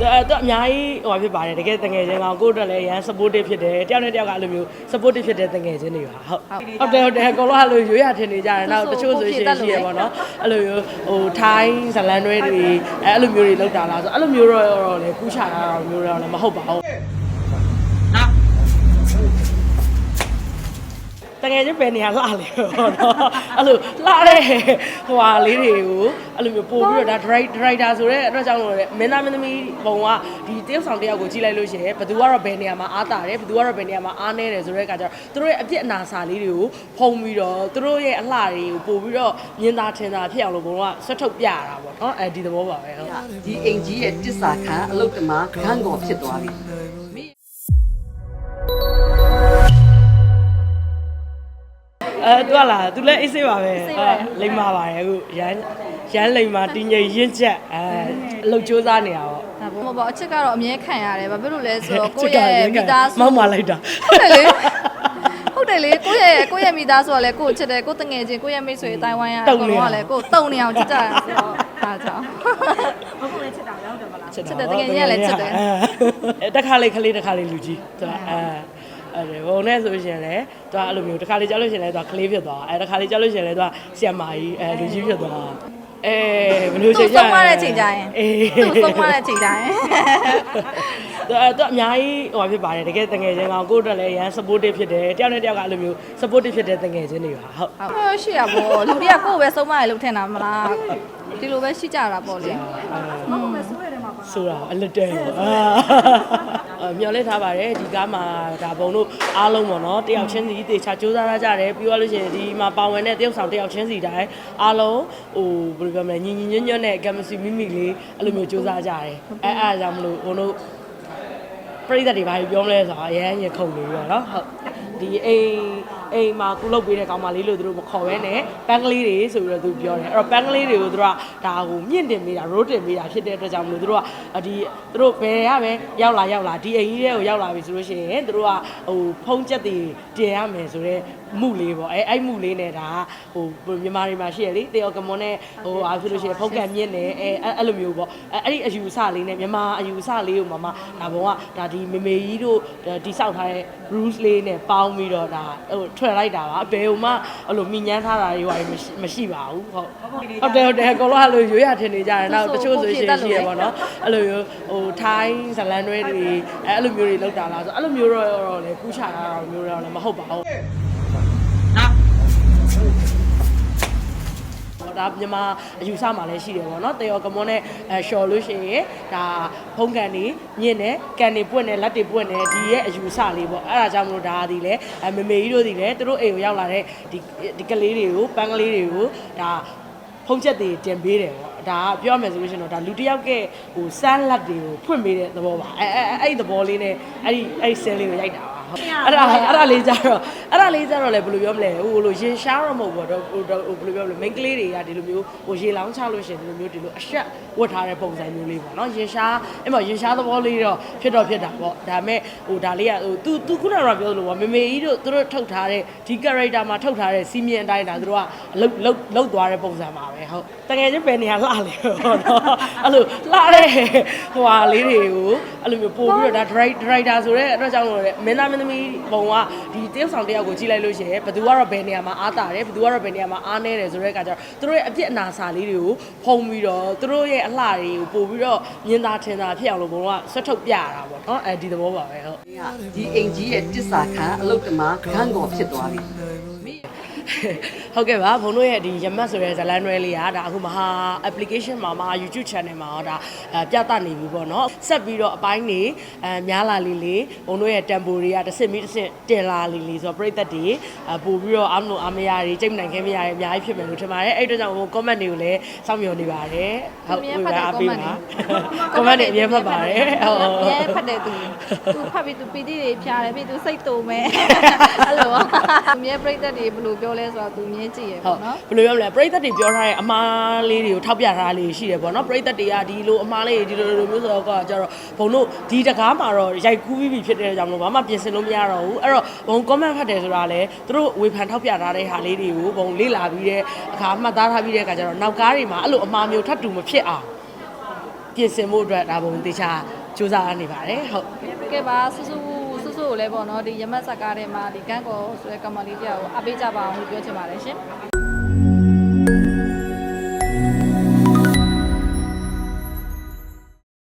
အဲ့တော့အများကြီးဟိုဖြစ်ပါတယ်တကယ်တငယ်ချင်းကောင်ကိုယ့်အတွက်လည်းရန် supportive ဖြစ်တယ်တယောက်နဲ့တယောက်ကအဲ့လိုမျိုး supportive ဖြစ်တဲ့တငယ်ချင်းတွေပါဟုတ်ဟုတ်တယ်ဟုတ်တယ်အကုန်လုံးအဲ့လိုရွေးရထင်နေကြတယ်နောက်တချို့ဆိုရှင်ရှိရပေါ့နော်အဲ့လိုမျိုးဟိုထိုင်းဇလန်တွဲတွေအဲ့အဲ့လိုမျိုးတွေလောက်တာလားဆိုအဲ့လိုမျိုးတော့တော့လေကူးချတာတော့မျိုးတော့လည်းမဟုတ်ပါဘူး တကယ်ချင်းပဲနေရလှလေပေါ့နော်အဲ့လိုလှတဲ့ဟိုဟာလေးတွေကိုအဲ့လိုမျိုးပို့ပြီးတော့ဒါ drive driver ဆိုတဲ့အတွက်ကြောင့်လို့လေမင်းသားမင်းသမီးဘုံကဒီတယောက်ဆောင်တယောက်ကိုကြည့်လိုက်လို့ရှိရင်ဘယ်သူကတော့ဘယ်နေရာမှာအားတာတယ်ဘယ်သူကတော့ဘယ်နေရာမှာအားနေတယ်ဆိုတဲ့အခါကျတော့သူတို့ရဲ့အပြစ်အနာစာလေးတွေကိုဖုံးပြီးတော့သူတို့ရဲ့အလှတွေကိုပို့ပြီးတော့မြင်သာထင်သာဖြစ်အောင်လို့ဘုံကဆွတ်ထုတ်ပြရတာပေါ့နော်အဲဒီသဘောပါပဲဟုတ်ဒီအိမ်ကြီးရဲ့တစ္ဆာခံအလုတ်တမခန်းကောဖြစ်သွားပြီ အဲသူကလားသူလည်းအေးဆေးပါပဲဟုတ်လိမ္မာပါတယ်အခုရန်ရန်လိမ္မာတင်းငိမ်ရင့်ချက်အဲအလုပ်စူးစမ်းနေတာပေါ့ဒါပေါ့ပေါ့အချစ်ကတော့အမြဲခံရတယ်ဘာဖြစ်လို့လဲဆိုတော့ကိုယ့်ရဲ့မိသားစုမောက်မာလိုက်တာဟုတ်တယ်လေဟုတ်တယ်လေကိုယ့်ရဲ့ကိုယ့်ရဲ့မိသားစုကလည်းကိုယ့်ချစ်တယ်ကိုယ့်တငယ်ချင်းကိုယ့်ရဲ့မိတ်ဆွေအတိုင်းဝိုင်းရအကုန်လုံးကလည်းကိုယ်တုံနေအောင်ချစ်ကြတာဆိုတော့ဒါကြောင့်ချစ်တာချစ်တယ်တကယ်ကြီးကလည်းချစ်တယ်အဲတက်ခါလေးခလေးတက်ခါလေးလူကြီးသူကအဲ အဲ့ဒါဘုံနဲ့ဆိုရှင်လေသူကအဲ့လိုမျိုးတစ်ခါလေးကြောက်လို့ရှင်လေသူကခလေးဖြစ်သွားအဲတစ်ခါလေးကြောက်လို့ရှင်လေသူကဆီယမာကြီးအဲလူကြီးဖြစ်သွားအဲဘယ်လိုသူချိန်ဆုံးမတဲ့အချိန်ကြရင်အေးသူဆုံးမတဲ့အချိန်ကြရင်သူအဲ့တော့အများကြီးဟိုဖြစ်ပါတယ်တကယ်တငယ်ချင်းကောင်ကိုယ့်အတွက်လည်းရန် supportive ဖြစ်တယ်တယောက်နဲ့တယောက်ကအဲ့လိုမျိုး supportive ဖြစ်တဲ့တငယ်ချင်းတွေပါဟုတ်ဟုတ်ရှိရပေါ့လူတွေကကိုယ့်ပဲဆုံးမရလို့ထင်တာမလားဒီလိုပဲရှိကြတာပေါ့လေ ဆိုတာအလက်တဲပေါ့အာအာမျော်လင့်ထားပါတယ်ဒီကားမှာဒါဘုံတို့အားလုံးပေါ့နော်တယောက်ချင်းစီတေချာစူးစမ်းထားကြတယ်ပြီးတော့လို့ရှိရင်ဒီမှာပါဝင်တဲ့တယောက်ဆောင်တယောက်ချင်းစီတိုင်းအားလုံးဟိုဘယ်လိုပြောမလဲညီညီညွတ်ညွတ်နဲ့ chemistry မိမိလေးအဲ့လိုမျိုးစူးစမ်းကြတယ်အဲအဲ့ဒါကြောင့်မလို့ဘုံတို့ပရိသတ်တွေဘာပြောမလဲဆိုတော့အရန်ရင်ခုန်နေပြီပေါ့နော်ဟုတ်ဒီအိမ် အိမ်မှာကုလုပ်ပေးတဲ့ကောင်မလေးလို့သူတို့မခေါ်ဘဲနဲ့ပန်းကလေးတွေဆိုပြီးတော့သူပြောတယ်အဲ့တော့ပန်းကလေးတွေကိုသူတို့ကဒါဟိုမြင့်တင်ပေးတာ road တင်ပေးတာဖြစ်တဲ့အတွက်ကြောင့်မလို့သူတို့ကဒီသူတို့ဘယ်ရပဲရောက်လာရောက်လာဒီအိမ်ကြီးတွေကိုရောက်လာပြီဆိုလို့ရှိရင်သူတို့ကဟိုဖုံးချက်တွေတင်ရမယ်ဆိုတော့မှုလေးပေါ့အဲအဲ့မှုလေးနဲ့ဒါဟိုမြန်မာတွေမှာရှိရလေတေယောကမွန်နဲ့ဟိုအားဖြစ်လို့ရှိရင်ဖုံးကန်မြင့်နဲ့အဲအဲ့လိုမျိုးပေါ့အဲအဲ့ဒီအယူအဆလေးနဲ့မြန်မာအယူအဆလေးကိုမှမှဒါဘုံကဒါဒီမေမေကြီးတို့ဒီစောက်ထားတဲ့ rules လေးနဲ့ပေါင်းပြီးတော့ဒါဟိုထွက်လိုက်တာပါဘယ်ဟိုမှအဲ့လိုမိညမ်းထားတာတွေဟိုမရှိမရှိပါဘူးဟုတ်ဟုတ်တယ်ဟုတ်တယ်အကုန်လုံးအဲ့လိုရွေးရထင်နေကြတယ်နောက်တချို့ဆိုရှင်ရှိရပေါ့နော်အဲ့လိုမျိုးဟိုထိုင်းဇလန်တွဲတွေအဲ့အဲ့လိုမျိုးတွေလောက်တာလားဆိုအဲ့လိုမျိုးတော့တော့လေကူးချတာတော့မျိုးတော့လည်းမဟုတ်ပါဘူး ဒါမြန်မာအယူဆမှာလည်းရှိတယ်ပေါ့နော်တေယောကမွန်နဲ့အဲရှော်လို့ရှိရင်ဒါဖုံးကန်နေညင့်နေကန်နေပွင့်နေလက်တွေပွင့်နေဒီရဲ့အယူဆလေးပေါ့အဲ့ဒါကြောင့်မလို့ဒါဒီလေအမမေကြီးတို့ဒီလေသူတို့အိမ်ကိုရောက်လာတဲ့ဒီဒီကလေးတွေကိုပန်းကလေးတွေကိုဒါဖုံးချက်တွေတင်ပေးတယ်ပေါ့ဒါကပြောရမယ်ဆိုလို့ရှိရင်တော့ဒါလူတစ်ယောက်ကဟိုစမ်းလက်တွေကိုဖွင့်ပေးတဲ့သဘောပါအဲအဲအဲ့ဒီသဘောလေးနဲ့အဲ့ဒီအဲ့ဒီဆဲလေးကိုရိုက်တာပါဟုတ် အဲ့ဒါအဲ့ဒါလေးကြတော့အဲ့ဒါလေးကြတော့လေဘယ်လိုပြောမလဲဟိုလိုရေရှားတော့မဟုတ်ဘူးတော့ဟိုဟိုဘယ်လိုပြောမလဲ main ကလေးတွေကဒီလိုမျိုးဟိုရေလောင်းချလို့ရှိရင်ဒီလိုမျိုးဒီလိုအဆက်ဝတ်ထားတဲ့ပုံစံမျိုးလေးပေါ့နော်ရေရှားအဲ့မှာရေရှားသဘောလေးတော့ဖြစ်တော့ဖြစ်တာပေါ့ဒါပေမဲ့ဟိုဒါလေးကဟို तू तू ခုနကတော့ပြောလို့ပေါ့မေမေကြီးတို့သူတို့ထုတ်ထားတဲ့ဒီ character မှာထုတ်ထားတဲ့စီမီအတိုင်းဒါသူတို့ကလုတ်လုတ်လုတ်သွားတဲ့ပုံစံပါပဲဟုတ်တကယ်ချင်းပဲနေရလှလေပေါ့နော်အဲ့လိုလှတဲ့ဟိုဟာလေးတွေကိုအဲ့လိုမျိုးပို့ပြီးတော့ဒါ drive driver ဆိုတဲ့အတွက်ကြောင့်လို့လေမင်းသားမင်းသမီးဘုံကဒီတယောက်ဆောင်တယောက်ကိုကြည့်လိုက်လို့ရှိရင်ဘယ်သူကတော့ဘယ်နေရာမှာအားတာတယ်ဘယ်သူကတော့ဘယ်နေရာမှာအားနေတယ်ဆိုတဲ့အခါကျတော့သူတို့ရဲ့အပြစ်အနာစာလေးတွေကိုဖုံးပြီးတော့သူတို့ရဲ့အလှတွေကိုပို့ပြီးတော့မြင်သာထင်သာဖြစ်အောင်လို့ဘုံကဆွတ်ထုတ်ပြရတာပေါ့နော်အဲဒီသဘောပါပဲဟုတ်ဒီအိမ်ကြီးရဲ့တစ္ဆာခံအလုတ်တမခန်းကောဖြစ်သွားပြီဟုတ်ကဲ့ပါဘုံတို့ရဲ့ဒီရမတ်ဆိုတဲ့ဇလန်တွဲလေးကဒါအခုမဟာ application မှာမဟာ YouTube channel မှာတော့ဒါအဲပြသနေပြီပေါ့နော်ဆက်ပြီးတော့အပိုင်းနေအဲများလာလေးလေးဘုံတို့ရဲ့ tempo တွေကတစ်စစ်မီတစ်စစ်တင်လာလေးလေးဆိုတော့ပြိသက်တွေအဲပို့ပြီးတော့အားမလို့အားမရတွေကြိတ်မနိုင်ခင်မရတွေအများကြီးဖြစ်မယ်လို့ထင်ပါတယ်အဲ့အတွက်ကြောင့်ဘုံ comment တွေကိုလည်းစောင့်မျှော်နေပါတယ်ဟုတ်ဝေဖန်အားပေးပါ comment တွေအများဖတ်ပါတယ်ဟုတ်အများဖတ်တယ်သူသူဖတ်ပြီးသူပီတိတွေဖြားတယ်ပြီးသူစိတ်တုံမယ်အဲ့လိုအများပြိတ္တတွေဘယ်လိုပြောလဲဆိုတော့သူမြင်ကြည့်ရဟုပေါ့တ်နော်ဘယ်လိုပြောမလဲပရိသတ်တွေပြောထားတဲ့အမားလေးတွေကိုထောက်ပြထားတာလေးရှိတယ်ပေါ့နော်ပရိသတ်တွေကဒီလိုအမားလေးတွေဒီလိုလိုမျိုးဆိုတော့ကကြတော့ဘုံတို့ဒီတကားမှာတော့ရိုက်ကူးပြီးပြီဖြစ်တဲ့ကြောင့်မလို့ဘာမှပြင်ဆင်လို့မရတော့ဘူးအဲ့တော့ဘုံ comment ဖတ်တယ်ဆိုတာလေသူတို့ဝေဖန်ထောက်ပြထားတဲ့ဟာလေးတွေကိုဘုံလေ့လာပြီးတဲ့အခါမှတ်သားထားပြီးတဲ့အခါကျတော့နောက်ကားတွေမှာအဲ့လိုအမားမျိုးထပ်တူမဖြစ်အောင်ပြင်ဆင်ဖို့အတွက်ဒါပုံတေချာစူးစမ်းနေပါတယ်ဟုတ်ကဲပါဆူဆူဆူဆူ ကိုလည်းပေါ့နော်ဒီရမတ်ဆက်ကားထဲမှာဒီကန်းကောဆိုတဲ့ကမ္မလေးတယောက်ကိုအပေးကြပါအောင်လို့ပြောချင်ပါတယ်ရှင်